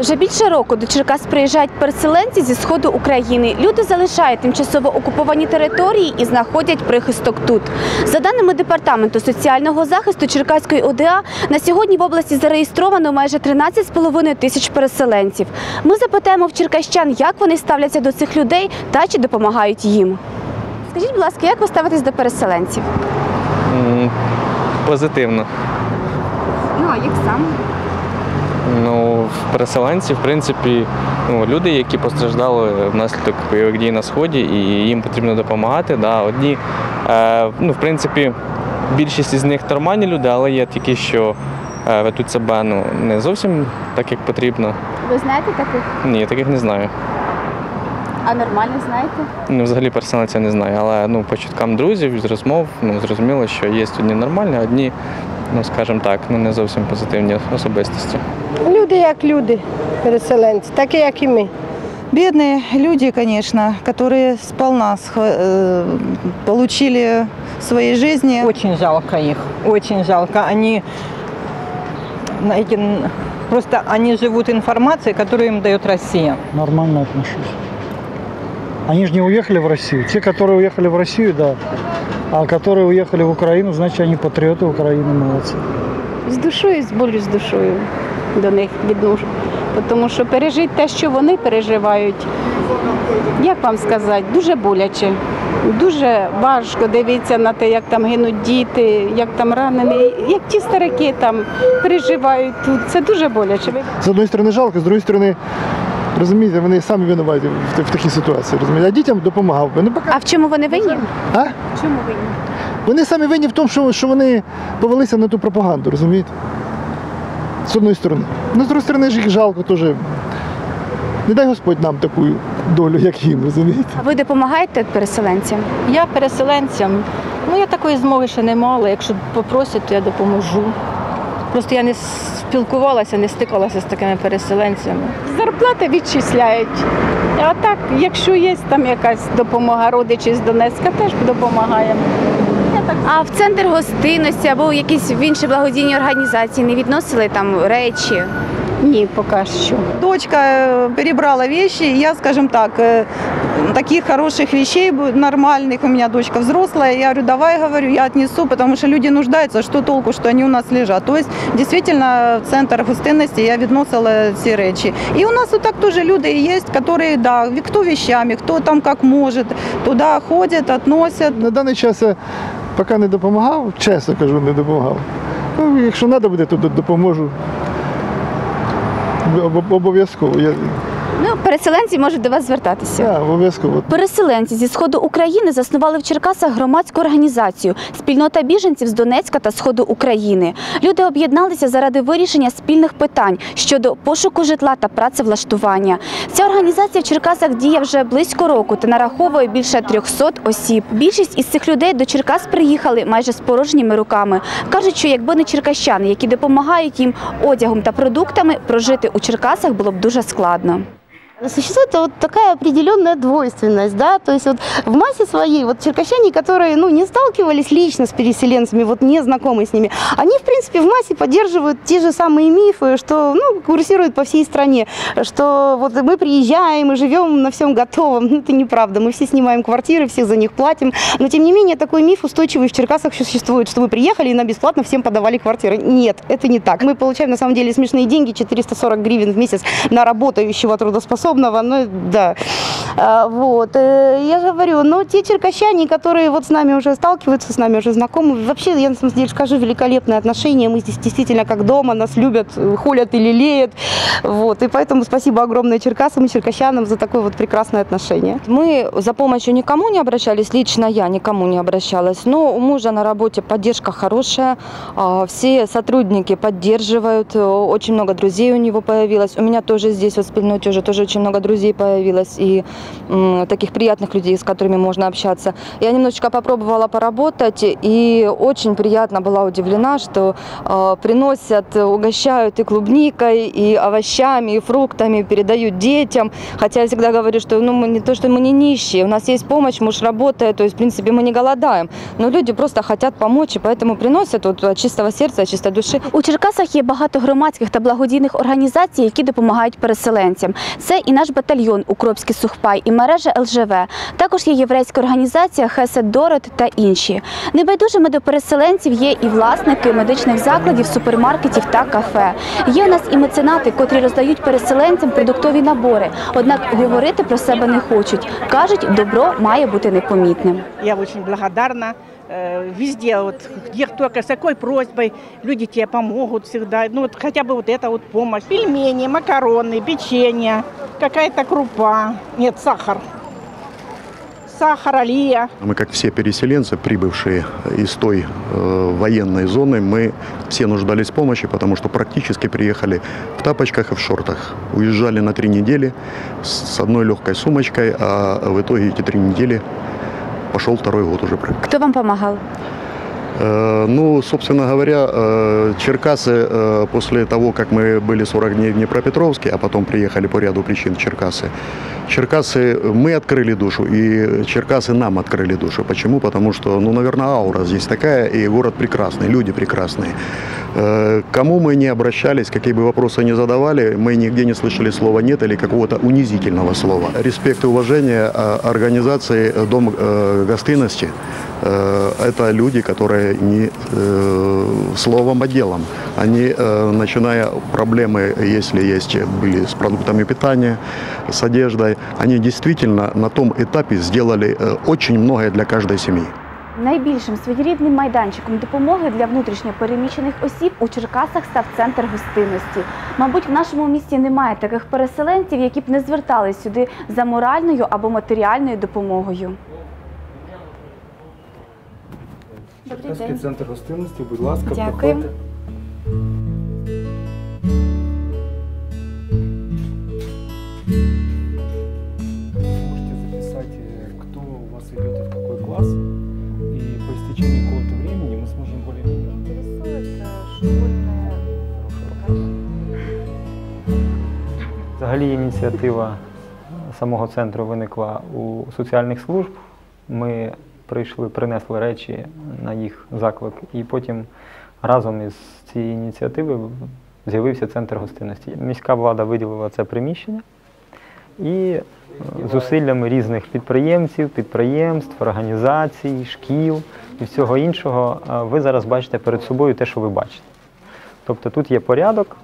Вже більше року до Черкас приїжджають переселенці зі сходу України. Люди залишають тимчасово окуповані території і знаходять прихисток тут. За даними департаменту соціального захисту Черкаської ОДА, на сьогодні в області зареєстровано майже 13,5 тисяч переселенців. Ми запитаємо в черкащан, як вони ставляться до цих людей та чи допомагають їм. Скажіть, будь ласка, як ви ставитесь до переселенців? Позитивно. Ну а як саме? Ну, переселенці, в принципі, ну, люди, які постраждали внаслідок бойових дій на сході, і їм потрібно допомагати. Да. Одні, е, ну, в принципі, більшість із них нормальні люди, але є такі, що е, ведуть себе ну, не зовсім так, як потрібно. Ви знаєте таких? Ні, таких не знаю. А нормально знаєте? Ну, взагалі переселенця не знаю, але ну, по чуткам друзів з розмов ну, зрозуміло, що є одні нормальні, а одні, ну скажімо так, ну, не зовсім позитивні особистості. Люди як люди, переселенці, такі як і ми. Бедные люди, конечно, которые сполна сх- э, получили в своей жизни. Очень жалко их, очень жалко. Они, знаете, н- просто они живут информацией, которую им дает Россия. нормально отношусь. Они же не уехали в Россию. Те, которые уехали в Россию, да. А которые уехали в Украину, значит, они патриоты Украины, молодцы. з душою, з болю з душою до них відношу. Тому що пережити те, що вони переживають, як вам сказати, дуже боляче. Дуже важко дивитися на те, як там гинуть діти, як там ранені, як ті старики там переживають тут. Це дуже боляче. Ви з одної сторони жалко, з другої сторони, розумієте, вони самі винуваті в, в такій ситуації. Розумієте? А дітям допомагав би. Ну, поки... А в чому вони винні? а? Чому винні? Вони самі винні в тому, що, що вони повелися на ту пропаганду, розумієте? З одної сторони. Ну, з другої сторони, ж їх жалко теж. Не дай Господь нам таку долю, як їм, розумієте? А ви допомагаєте переселенцям? Я переселенцям. Ну я такої змоги ще не мала. Якщо попросять, то я допоможу. Просто я не спілкувалася, не стикалася з такими переселенцями. зарплати відчисляють. А так, якщо є там якась допомога, родичі з Донецька теж допомагаємо. А в центр гостинності або в якісь в інші благодійні організації не відносили там речі? ні, поки що. Дочка э, перебрала и я, скажем так, э, таких хороших вещей нормальных, у меня дочка взрослая, я говорю, давай, говорю, я отнесу, потому что люди нуждаются, что толку, что они у нас лежат. То есть, действительно, в центр гостинності я відносила ці речі. І у нас так тоже люди є, которые, да, кто вещами, кто там как может, туда ходят, относят. На даний час я поки не допомагав, чесно кажу, не допомагав. Ну, якщо треба буде, то допоможу. Об- Обов'язково. Ну, переселенці можуть до вас звертатися. я, обов'язково. Переселенці зі сходу України заснували в Черкасах громадську організацію Спільнота біженців з Донецька та Сходу України. Люди об'єдналися заради вирішення спільних питань щодо пошуку житла та працевлаштування. Ця організація в Черкасах діє вже близько року та нараховує більше 300 осіб. Більшість із цих людей до Черкас приїхали майже з порожніми руками. кажуть, що якби не черкащани, які допомагають їм одягом та продуктами, прожити у Черкасах було б дуже складно. Существует вот такая определенная двойственность, да, то есть вот в массе своей вот черкащане, которые, ну, не сталкивались лично с переселенцами, вот не знакомы с ними, они, в принципе, в массе поддерживают те же самые мифы, что, ну, курсируют по всей стране, что вот мы приезжаем и живем на всем готовом, ну, это неправда, мы все снимаем квартиры, все за них платим, но, тем не менее, такой миф устойчивый в Черкасах существует, что мы приехали и нам бесплатно всем подавали квартиры. Нет, это не так. Мы получаем, на самом деле, смешные деньги, 440 гривен в месяц на работающего трудоспособного, ну да. А, Вот, э, я говорю, но те черкащане, которые вот с нами уже сталкиваются, с нами уже знакомы, вообще, я на самом деле скажу, великолепные отношения, мы здесь действительно как дома, нас любят, холят и лелеют, вот, и поэтому спасибо огромное черкасам и черкащанам за такое вот прекрасное отношение. Мы за помощью никому не обращались, лично я никому не обращалась, но у мужа на работе поддержка хорошая, а, все сотрудники поддерживают, э, очень много друзей у него появилось, у меня тоже здесь вот в спильноте уже тоже очень очень много друзей появилось и м, таких приятных людей, с которыми можно общаться. Я немножечко попробовала поработать и очень приятно была удивлена, что э, приносят, угощают и клубникой, и овощами, и фруктами, передают детям. Хотя я всегда говорю, что ну, мы не то, что мы не нищие, у нас есть помощь, муж работает, то есть, в принципе, мы не голодаем. Но люди просто хотят помочь, и поэтому приносят вот, от чистого сердца, от чистой души. У Черкасах є багато громадських та благодійних організацій, які допомагають переселенцям. Це і наш батальйон Укропський сухпай, і мережа ЛЖВ. Також є єврейська організація Хесед Дорот та інші. Небайдужими до переселенців є і власники медичних закладів, супермаркетів та кафе. Є у нас і меценати, котрі роздають переселенцям продуктові набори. Однак говорити про себе не хочуть. кажуть, добро має бути непомітним. Я очень благодарна. Э, Везде, вот, где только с какой просьбой, люди тебе помогут всегда. Ну, вот хотя бы вот эта вот помощь. Пельмени, макароны, печенье, какая-то крупа. Нет, сахар. Сахар, алия. Мы, как все переселенцы, прибывшие из той э, военной зоны, мы все нуждались в помощи, потому что практически приехали в тапочках и в шортах. Уезжали на три недели с одной легкой сумочкой, а в итоге эти три недели пошел второй год уже. Кто вам допомагав? Э, Ну, собственно говоря, э, Черкасы э, после того, как мы были 40 дней в Днепропетровске, а потом приехали по ряду причин в Черкасы, Черкасы мы открыли душу, и Черкасы нам открыли душу. Почему? Потому что, ну, наверное, аура здесь такая, и город прекрасный, люди прекрасные. Кому мы не обращались, какие бы вопросы ни задавали, мы нигде не слышали слова «нет» или какого-то унизительного слова. Респект и уважение э, организации Дом гостиности это люди, которые не э, словом, а делом. Они, э, начиная проблемы, если есть, были с продуктами питания, с одеждой, они действительно на том этапе сделали э, очень многое для каждой семьи. Найбільшим своєрідним майданчиком допомоги для внутрішньо переміщених осіб у Черкасах став центр гостинності. Мабуть, в нашому місті немає таких переселенців, які б не звертались сюди за моральною або матеріальною допомогою. Черкаський центр гостинності, будь ласка, Дякую. проходьте. Можете записать, э, кто у вас идет и в какой класс. И по истечении какого-то времени мы сможем более-менее... Взагалі ініціатива самого центру виникла у соціальних служб. Ми прийшли, принесли речі на їх заклик, і потім разом із цією ініціативою з'явився центр гостинності. Міська влада виділила це приміщення і е, зусиллями різних підприємців, підприємств, організацій, шкіл і всього іншого е, ви зараз бачите перед собою те, що ви бачите. Тобто тут є порядок,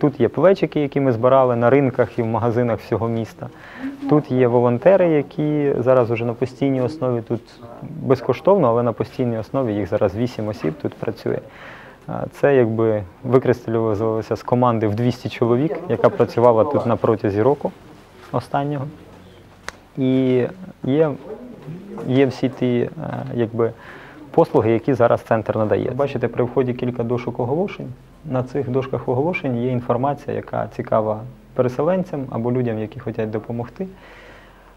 тут є плечики, які ми збирали на ринках і в магазинах всього міста. Тут є волонтери, які зараз уже на постійній основі тут безкоштовно, але на постійній основі їх зараз 8 осіб тут працює. Це якби викристалювалося з команди в 200 чоловік, яка працювала тут на протязі року останнього. І є, є всі ті е, якби, послуги, які зараз центр надає. Бачите, при вході кілька дошок оголошень. На цих дошках оголошень є інформація, яка цікава переселенцям або людям, які хочуть допомогти,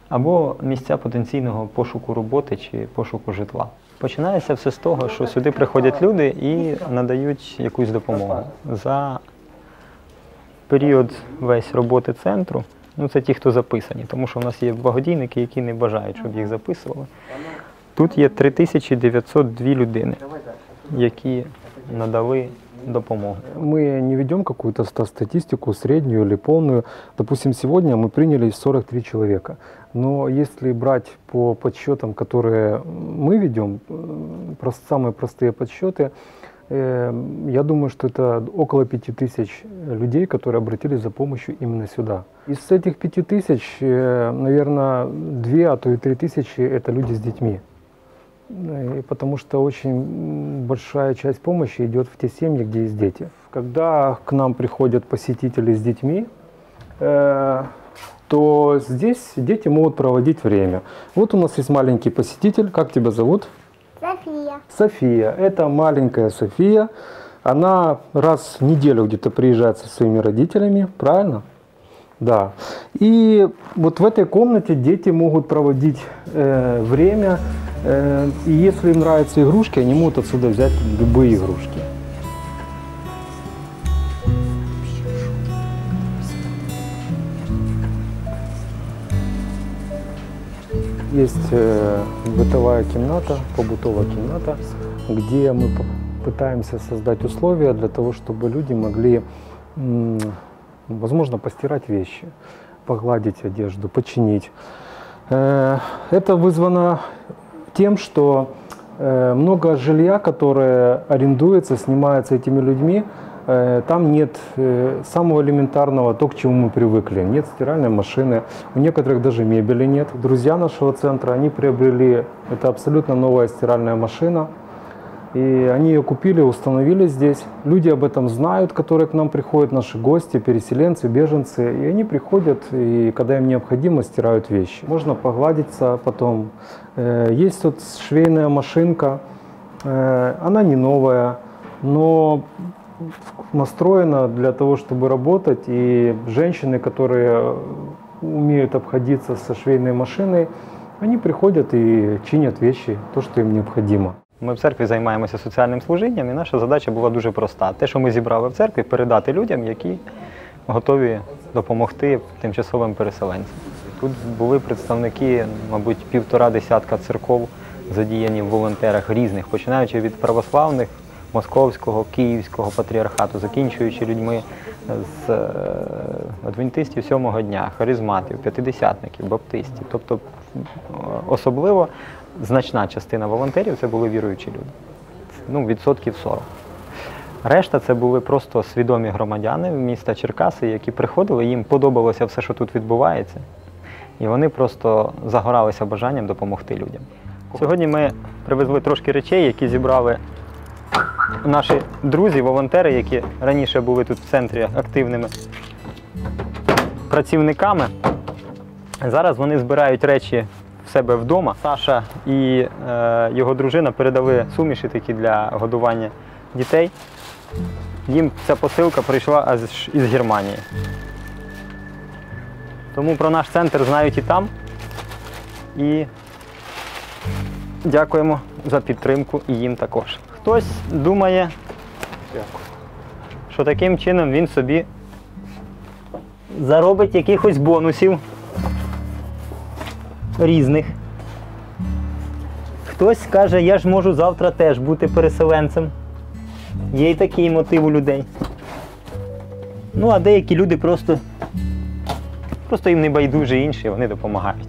або місця потенційного пошуку роботи чи пошуку житла. Починається все з того, що сюди приходять люди і надають якусь допомогу. За період весь роботи центру, ну це ті, хто записані, тому що в нас є благодійники, які не бажають, щоб їх записували. Тут є 3902 людини, які надали допомогу. Мы не ведем какую-то ста- статистику, среднюю или полную. Допустим, сегодня мы приняли 43 человека. Но если брать по подсчетам, которые мы ведем, э, прос- самые простые подсчеты, э, я думаю, что это около 5000 людей, которые обратились за помощью именно сюда. Из этих 5000, э, наверное, 2, а то и 3000 это люди с детьми. Э, Потому что очень большая часть помощи идет в те семьи, где есть дети. Когда к нам приходят посетители с детьми, э, то здесь дети могут проводить время. Вот у нас есть маленький посетитель. Как тебя зовут? София. София. Это маленькая София. Она раз в неделю где-то приезжает со своими родителями, правильно? Да. И вот в этой комнате дети могут проводить э, время. И если им нравятся игрушки, они могут отсюда взять любые игрушки. Есть бытовая комната, побутовая комната, где мы пытаемся создать условия для того, чтобы люди могли, возможно, постирать вещи, погладить одежду, починить. Это вызвано тем, что э, много жилья, которое арендуется, снимается этими людьми, э, там нет э, самого элементарного, то, к чему мы привыкли. Нет стиральной машины, у некоторых даже мебели нет. Друзья нашего центра, они приобрели, это абсолютно новая стиральная машина, и они ее купили, установили здесь. Люди об этом знают, которые к нам приходят, наши гости, переселенцы, беженцы. И они приходят, и когда им необходимо, стирают вещи. Можно погладиться потом. Э, Есть вот швейная машинка. Э, Она не новая, но настроена для того, чтобы работать. И женщины, которые умеют обходиться со швейной машиной, они приходят и чинят вещи, то, что им необходимо. Ми в церкві займаємося соціальним служінням, і наша задача була дуже проста. Те, що ми зібрали в церкві, передати людям, які готові допомогти тимчасовим переселенцям. Тут були представники, мабуть, півтора десятка церков, задіяні в волонтерах різних, починаючи від православних, московського, київського патріархату, закінчуючи людьми з е, адвентистів сьомого дня, харизматів, п'ятидесятників, баптистів. Тобто е, особливо значна частина волонтерів це були віруючі люди. Ну, відсотків 40. Решта це були просто свідомі громадяни міста Черкаси, які приходили, їм подобалося все, що тут відбувається. І вони просто загоралися бажанням допомогти людям. Сьогодні ми привезли трошки речей, які зібрали наші друзі, волонтери, які раніше були тут в центрі активними працівниками. Зараз вони збирають речі в себе вдома. Саша і е, його дружина передали суміші такі для годування дітей. Їм ця посилка прийшла аж із Германії. Тому про наш центр знають і там. І дякуємо за підтримку і їм також. Хтось думає, що таким чином він собі заробить якихось бонусів різних. Хтось каже, я ж можу завтра теж бути переселенцем. Є й такий мотив у людей. Ну, а деякі люди просто, просто їм не байдуже інші, вони допомагають.